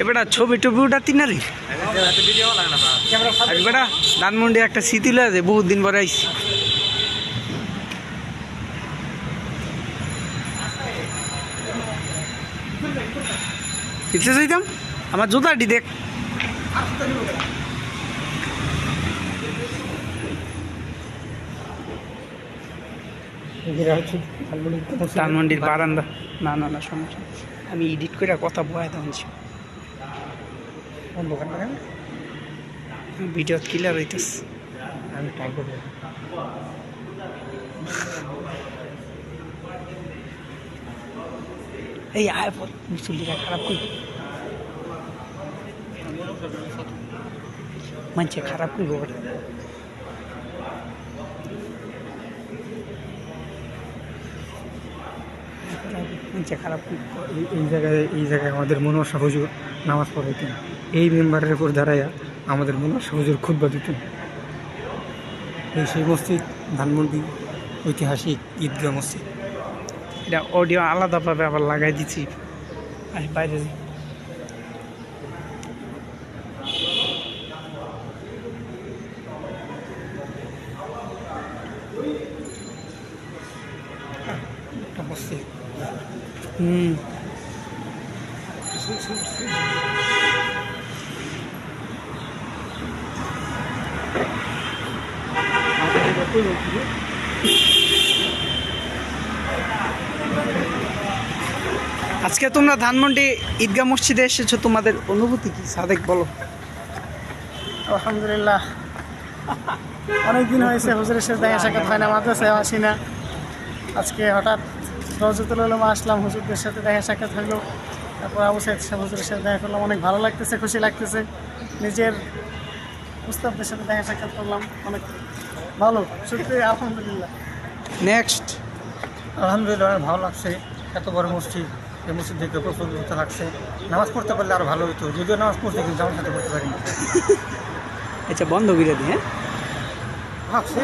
এবেটা ছবি টবি উঠাতি না রে বেটা ধানমন্ডি একটা স্মৃতি আছে, বহুত দিন পরে আইসি কিনতে চাইতাম? আমার জুতাটি দেখ। ধানমন্ডির বারান্দা। না না না সমস্যা আমি এডিট করে কথা বয়াই দিচ্ছি ভিডিও ক্লিয়ার হইতেছে। আমি ট্রাই করব এই আয় পর মুসল্লিরা খারাপ করি মানছে খারাপ করি ওটা মানছে খারাপ এই- জায়গায় এই জায়গায় আমাদের মনোসা হুজুর নামাজ পড়াইতেন। এই মেম্বারের উপর দাঁড়াইয়া আমাদের মনোসা হুজুর খুদ্া দিতেন। এই সেই মসজিদ ধানমন্ডি ঐতিহাসিক ঈদগাহ মসজিদ। এটা অডিও আলাদাভাবে আবার লাগাই দিচ্ছি বাইরে যাই। একটা মসজিদ। হুম আজকে তোমরা ধানমন্ডি ঈদগাহ মসজিদে এসেছ, তোমাদের অনুভূতি কি? সাদেক, বলো। আলহামদুলিল্লাহ। অনেকদিন হয়েছে, হুজুরের সাথে দেখা সাক্ষাৎ হয় না, মাদ্রাসায় আসি না। আজকে হঠাৎ রজতুল উলমা আসলাম হুজুরদের সাথে দেখা সাক্ষাৎ হইল। তারপর আবু সাইদ সাহেব হুজুরের সাথে দেখা করলাম অনেক ভালো লাগতেছে খুশি লাগতেছে। নিজের উস্তাবদের সাথে দেখা সাক্ষাৎ করলাম অনেক ভালো সত্যি আলহামদুলিল্লাহ। নেক্সট আলহামদুলিল্লাহ অনেক ভালো লাগছে এত বড় মসজিদ এই মসজিদ দেখে প্রচুর হতে লাগছে। নামাজ পড়তে পারলে আরও ভালো হতো যদিও নামাজ পড়তে কিন্তু আমার সাথে পড়তে পারি না। আচ্ছা বন্ধ দিই হ্যাঁ? ভাবছি